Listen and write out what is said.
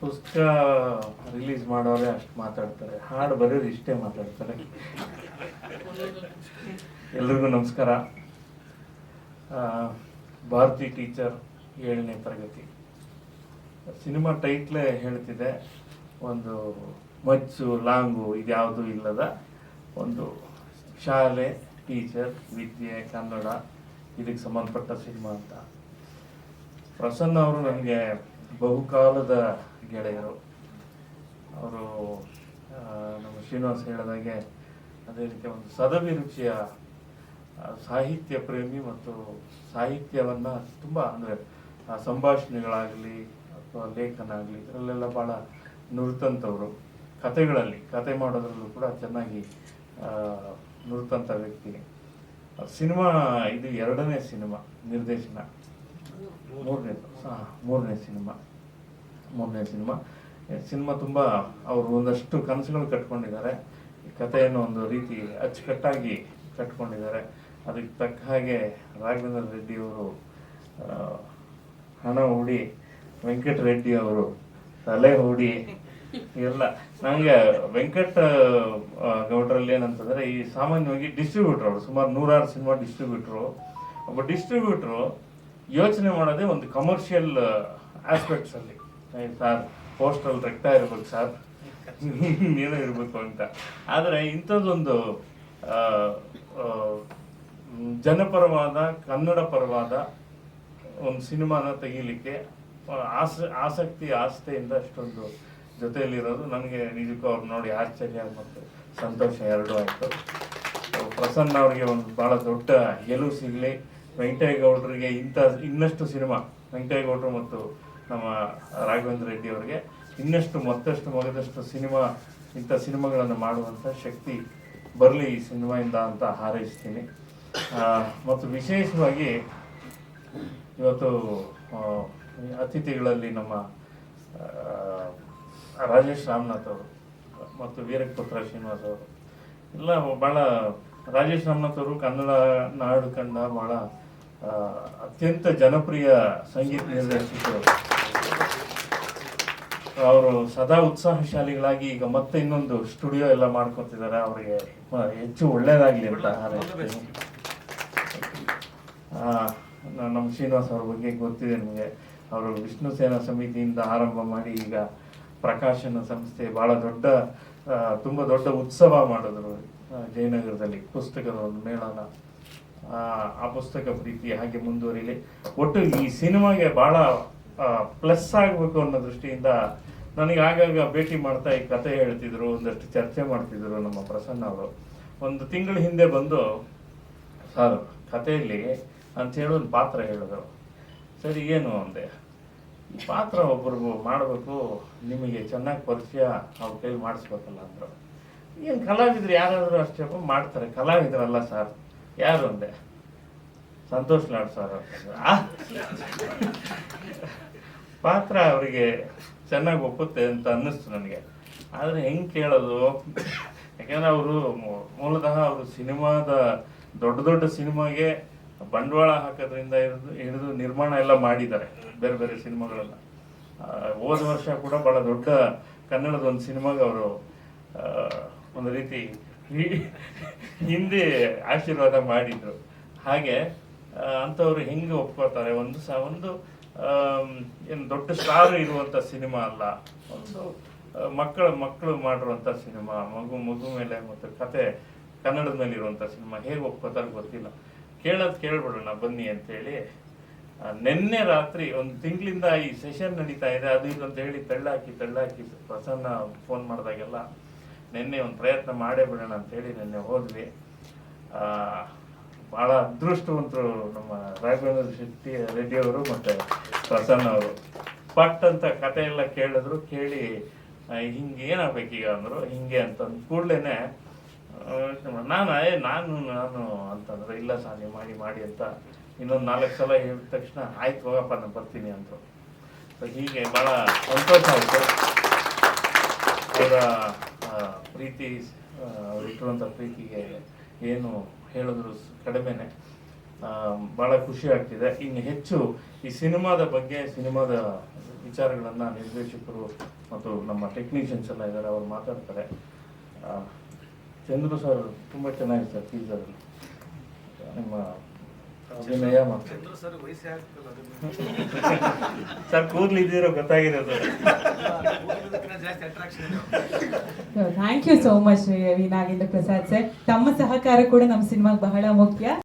ಪುಸ್ತಕ ರಿಲೀಸ್ ಮಾಡೋರೆ ಅಷ್ಟು ಮಾತಾಡ್ತಾರೆ. ಹಾಡು ಬರೆಯೋರು ಇಷ್ಟೇ ಮಾತಾಡ್ತಾರೆ. ಎಲ್ರಿಗೂ ನಮಸ್ಕಾರ. ಭಾರತಿ ಟೀಚರ್ ಏಳನೇ ತರಗತಿ. ಸಿನಿಮಾ ಟೈಟ್ಲೇ ಹೇಳ್ತಿದೆ. ಒಂದು ಮಚ್ಚು, ಲಾಂಗು ಇದ್ಯಾವುದು ಇಲ್ಲದ ಒಂದು ಶಾಲೆ ಟೀಚರ್ ವಿದ್ಯೆ, ಕನ್ನಡ, ಇದಕ್ಕೆ ಸಂಬಂಧಪಟ್ಟ ಸಿನಿಮಾ ಅಂತ. ಪ್ರಸನ್ನ ಅವರು ನನಗೆ ಬಹುಕಾಲದ ಗೆಳೆಯರು. ಅವರು ನಮ್ಮ ಶ್ರೀನಿವಾಸ್ ಹೇಳಿದಾಗೆ ಅದೇ ರೀತಿ ಒಂದು ಸದಭಿರುಚಿಯ ಸಾಹಿತ್ಯ ಪ್ರೇಮಿ ಮತ್ತು ಸಾಹಿತ್ಯವನ್ನು ತುಂಬ ಅಂದರೆ ಸಂಭಾಷಣೆಗಳಾಗಲಿ ಅಥವಾ ಲೇಖನ ಆಗಲಿ ಇದರಲ್ಲೆಲ್ಲ ಭಾಳ ನುರಿತಂಥವ್ರು ಕತೆಗಳಲ್ಲಿ ಕತೆ ಮಾಡೋದ್ರಲ್ಲೂ ಕೂಡ ಚೆನ್ನಾಗಿ ನುರಿತಂಥ ವ್ಯಕ್ತಿ. ಸಿನಿಮಾ ಇದು ಎರಡನೇ ಸಿನಿಮಾ, ನಿರ್ದೇಶನ. ಮೂರನೇ ಮೂರನೇ ಸಿನಿಮಾ. ಮೂರನೇ ಸಿನಿಮಾ. ಸಿನಿಮಾ ತುಂಬ ಅವರು ಒಂದಷ್ಟು ಕನಸುಗಳು ಕಟ್ಕೊಂಡಿದ್ದಾರೆ. ಕಥೆಯನ್ನು ಒಂದು ರೀತಿ ಅಚ್ಚುಕಟ್ಟಾಗಿ ಕಟ್ಕೊಂಡಿದ್ದಾರೆ. ಅದಕ್ಕೆ ತಕ್ಕ ಹಾಗೆ ರಾಘವೇಂದ್ರ ರೆಡ್ಡಿ ಅವರು ಹಣ ಹೂಡಿ, ವೆಂಕಟ ರೆಡ್ಡಿ ಅವರು, ತಲೆ ಹೂಡಿ, ಎಲ್ಲ. ನನಗೆ ವೆಂಕಟ ಗೌಡ್ರಲ್ಲಿ ಏನಂತಂದ್ರೆ ಈ ಸಾಮಾನ್ಯವಾಗಿ ಡಿಸ್ಟ್ರಿಬ್ಯೂಟರ್ ಅವರು, ಸುಮಾರು ನೂರಾರು ಸಿನಿಮಾ ಡಿಸ್ಟ್ರಿಬ್ಯೂಟ್ರು ಒಬ್ಬ ಡಿಸ್ಟ್ರಿಬ್ಯೂಟ್ರು ಯೋಚನೆ ಮಾಡೋದೇ ಒಂದು ಕಮರ್ಷಿಯಲ್ ಆಸ್ಪೆಕ್ಟ್ಸ್ ಅಲ್ಲಿ. ಸರ್ ಪೋಸ್ಟಲ್ ರಕ್ತ ಇರ್ಬೇಕು ಸರ್. ಏನೋ ಇರಬೇಕು ಅಂತ. ಆದರೆ ಇಂಥದ್ದೊಂದು ಜನಪರವಾದ ಕನ್ನಡ ಪರವಾದ ಒಂದು ಸಿನಿಮಾನ ತೆಗಿಲಿಕ್ಕೆ ಆಸ, ಆಸಕ್ತಿ ಆಸ್ತೆಯಿಂದ ಅಷ್ಟೊಂದು ಜೊತೆಯಲ್ಲಿರೋದು ನನಗೆ ನಿಜಕ್ಕೂ ಅವ್ರು ನೋಡಿ ಆಶ್ಚರ್ಯ ಮತ್ತು ಸಂತೋಷ ಎರಡೂ ಆಯಿತು. ಪ್ರಸನ್ನ ಅವರಿಗೆ ಒಂದು ಭಾಳ ದೊಡ್ಡ ಗೆಲುವು ಸಿಗಲಿ. ವೆಂಕಟೇಗೌಡರಿಗೆ ಇಂಥ ಇನ್ನಷ್ಟು ಸಿನಿಮಾ, ವೆಂಕಟೇಗೌಡರು ಮತ್ತು ನಮ್ಮ ರಾಘವೇಂದ್ರ ರೆಡ್ಡಿ ಅವರಿಗೆ ಇನ್ನಷ್ಟು ಮತ್ತಷ್ಟು ಮಗದಷ್ಟು ಸಿನಿಮಾ, ಇಂಥ ಸಿನಿಮಾಗಳನ್ನು ಮಾಡುವಂಥ ಶಕ್ತಿ ಬರಲಿ ಈ ಸಿನಿಮಾಯಿಂದ ಅಂತ ಹಾರೈಸ್ತೀನಿ. ಮತ್ತು ವಿಶೇಷವಾಗಿ ಇವತ್ತು ಅತಿಥಿಗಳಲ್ಲಿ ನಮ್ಮ ರಾಜೇಶ್ ರಾಮನಾಥ್ ಅವರು ಮತ್ತು ವೀರಪುತ್ರ ಶ್ರೀನಿವಾಸ್ ಅವರು. ಎಲ್ಲ ಭಾಳ ರಾಜೇಶ್ ರಾಮನಾಥ್ ಅವರು ಕನ್ನಡ ನಾಡು ಕಂಡ ಭಾಳ ಅತ್ಯಂತ ಜನಪ್ರಿಯ ಸಂಗೀತ ನಿರ್ದೇಶಕರು. ಅವರು ಸದಾ ಉತ್ಸಾಹಶಾಲಿಗಳಾಗಿ ಈಗ ಮತ್ತೆ ಇನ್ನೊಂದು ಸ್ಟುಡಿಯೋ ಎಲ್ಲ ಮಾಡ್ಕೊತಿದ್ದಾರೆ. ಅವರಿಗೆ ಹೆಚ್ಚು ಒಳ್ಳೇದಾಗ್ಲಿ ಅಂತ ನಮ್ಮ ಶ್ರೀನಿವಾಸ್ ಅವ್ರ ಬಗ್ಗೆ ಗೊತ್ತಿದೆ ನಿಮಗೆ. ಅವರು ವಿಷ್ಣು ಸೇನಾ ಸಮಿತಿಯಿಂದ ಆರಂಭ ಮಾಡಿ ಈಗ ಪ್ರಕಾಶನ ಸಂಸ್ಥೆ ಬಹಳ ದೊಡ್ಡ ತುಂಬ ದೊಡ್ಡ ಉತ್ಸವ ಮಾಡಿದ್ರು. ಜಯನಗರದಲ್ಲಿ ಪುಸ್ತಕದ ಒಂದು ಮೇಳನ. ಆ, ಪುಸ್ತಕ ಪ್ರೀತಿ ಹಾಗೆ ಮುಂದುವರಿಲಿ. ಒಟ್ಟು ಈ ಸಿನಿಮಾಗೆ ಬಹಳ ಪ್ಲಸ್ ಆಗಬೇಕು ಅನ್ನೋ ದೃಷ್ಟಿಯಿಂದ ನನಗೆ ಆಗಾಗ ಭೇಟಿ ಮಾಡ್ತಾ ಈ ಕತೆ ಹೇಳ್ತಿದ್ರು ಒಂದಷ್ಟು ಚರ್ಚೆ ಮಾಡ್ತಿದ್ರು ನಮ್ಮ ಪ್ರಸನ್ನ ಅವರು. ಒಂದು ತಿಂಗಳ ಹಿಂದೆ ಬಂದು ಸರ್ ಕಥೆಯಲ್ಲಿ ಅಂತ ಹೇಳಿ ಒಂದು ಪಾತ್ರ ಹೇಳಿದ್ರು. ಸರಿ ಏನು ಅಂದೆ? ಈ ಪಾತ್ರ ಒಬ್ರಿಗೂ ಮಾಡಬೇಕು ನಿಮಗೆ ಚೆನ್ನಾಗಿ ಪರಿಚಯ ಅವ್ರ ಕೈಲಿ ಮಾಡಿಸ್ಬೇಕಲ್ಲ ಅಂದರು. ಏನು ಕಲಾವಿದ್ರು ಯಾರಾದರೂ ಅಷ್ಟೇ ಮಾಡ್ತಾರೆ. ಕಲಾವಿದರಲ್ಲ ಸರ್. ಯಾರು ಅಂದೆ ಸಂತೋಷ್ ಲಾಡ್ ಸರ್? ಪಾತ್ರ ಅವರಿಗೆ ಚೆನ್ನಾಗಿ ಒಪ್ಪುತ್ತೆ ಅಂತ ಅನ್ನಿಸ್ತು ನನಗೆ. ಆದರೆ ಹೆಂಗೆ ಕೇಳೋದು? ಯಾಕಂದ್ರೆ ಅವರು ಮೂಲತಃ ಅವರು ಸಿನಿಮಾದ ದೊಡ್ಡ ದೊಡ್ಡ ಸಿನಿಮಾಗೆ ಬಂಡವಾಳ ಹಾಕೋದ್ರಿಂದ ಹಿಡಿದು ಹಿಡಿದು ನಿರ್ಮಾಣ ಎಲ್ಲ ಮಾಡಿದ್ದಾರೆ, ಬೇರೆ ಬೇರೆ ಸಿನಿಮಾಗಳೆಲ್ಲ. ಹೋದ ವರ್ಷ ಕೂಡ ಬಹಳ ದೊಡ್ಡ ಕನ್ನಡದ ಒಂದು ಸಿನಿಮಾಗೆ ಅವರು ಒಂದು ರೀತಿ ಹಿಂದೆ ಆಶೀರ್ವಾದ ಮಾಡಿದ್ರು. ಹಾಗೆ ಅಂಥವ್ರು ಹೆಂಗೆ ಒಪ್ಕೋತಾರೆ ಒಂದು ಸಹ ಒಂದು ಏನು ದೊಡ್ಡ ಸ್ಟಾರ್ ಇರುವಂಥ ಸಿನಿಮಾ ಅಲ್ಲ. ಒಂದು ಮಕ್ಕಳು, ಮಕ್ಕಳ ಮಾಡಿರುವಂಥ ಸಿನಿಮಾ, ಮಗು ಮಗು ಮೇಲೆ ಮತ್ತು ಕತೆ ಕನ್ನಡದ ಮೇಲೆ ಸಿನಿಮಾ ಹೇಗೆ ಒಪ್ಕೋತಾರೆ ಗೊತ್ತಿಲ್ಲ. ಕೇಳೋದು ಕೇಳ್ಬಿಡೋಣ, ಬನ್ನಿ ಅಂತೇಳಿ ನಿನ್ನೆ ರಾತ್ರಿ ಒಂದು ತಿಂಗಳಿಂದ ಈ ಸೆಷನ್ ನಡೀತಾ ಇದೆ, ಅದು ಇದು ಅಂತ ಹೇಳಿ ತಳ್ಳಾಕಿ ತಳ್ಳಾಕಿ ಪ್ರಸನ್ನ ಫೋನ್ ಮಾಡಿದಾಗೆಲ್ಲ. ನಿನ್ನೆ ಒಂದು ಪ್ರಯತ್ನ ಮಾಡೇ ಬಿಡೋಣ ಅಂತೇಳಿ ನಿನ್ನೆ ಹೋದ್ವಿ. ಭಾಳ ಅದೃಷ್ಟವಂತರು ನಮ್ಮ ರಾಘವೇಂದ್ರ ಶೆಟ್ಟಿ ರೆಡ್ಡಿ ಅವರು ಮತ್ತೆ ಪ್ರಸನ್ನ ಅವರು. ಪಟ್ ಅಂತ ಕತೆ ಎಲ್ಲ ಕೇಳಿದ್ರು, ಕೇಳಿ ಹಿಂಗೆ ಏನಾಗ್ಬೇಕೀಗ ಅಂದ್ರು, ಹಿಂಗೆ ಅಂತ ಕೂಡ್ಲೇನೆ ನಾನು, ಏ, ನಾನು ನಾನು ಅಂತಂದ್ರೆ ಇಲ್ಲ ಸರ್, ನೀವು ಮಾಡಿ ಮಾಡಿ ಅಂತ ಇನ್ನೊಂದು ನಾಲ್ಕು ಸಲ ಹೇಳಿದ ತಕ್ಷಣ, ಆಯ್ತು ಹೋಗಪ್ಪ, ನಾನು ಬರ್ತೀನಿ ಅಂತ ಸೊ ಹೀಗೆ ಭಾಳ ಸಂತೋಷ ಆಯಿತು. ಅವರ ಪ್ರೀತಿ ಇಟ್ಟಿರುವಂಥ ಪ್ರೀತಿಗೆ ಏನು ಹೇಳಿದ್ರು ಕಡಿಮೆನೆ. ಭಾಳ ಬಹಳ ಖುಷಿ ಆಗ್ತಿದೆ. ಇನ್ನು ಹೆಚ್ಚು ಈ ಸಿನಿಮಾದ ಬಗ್ಗೆ ಸಿನಿಮಾದ ವಿಚಾರಗಳನ್ನು ನಿರ್ದೇಶಕರು ಮತ್ತು ನಮ್ಮ ಟೆಕ್ನಿಷಿಯನ್ಸ್ ಎಲ್ಲ ಇದ್ದಾರೆ ಅವ್ರು ಮಾತಾಡ್ತಾರೆ. ಚಂದ್ರು ಸರ್ ತುಂಬ ಚೆನ್ನಾಗಿದೆ ಸರ್ ಟೀಸರ್ ನಿಮ್ಮ ಅಭಿನಯ ಮತ್ತು ಸರ್ ಕೂದಲಿದ್ದೀರೋ ಗೊತ್ತಾಗಿದೆ sir. Thank you so much V Nagendra Prasad sir ತಮ್ಮ ಸಹಕಾರ ಕೂಡ ನಮ್ಮ ಸಿನಿಮಾಗೆ ಬಹಳ ಮುಖ್ಯ.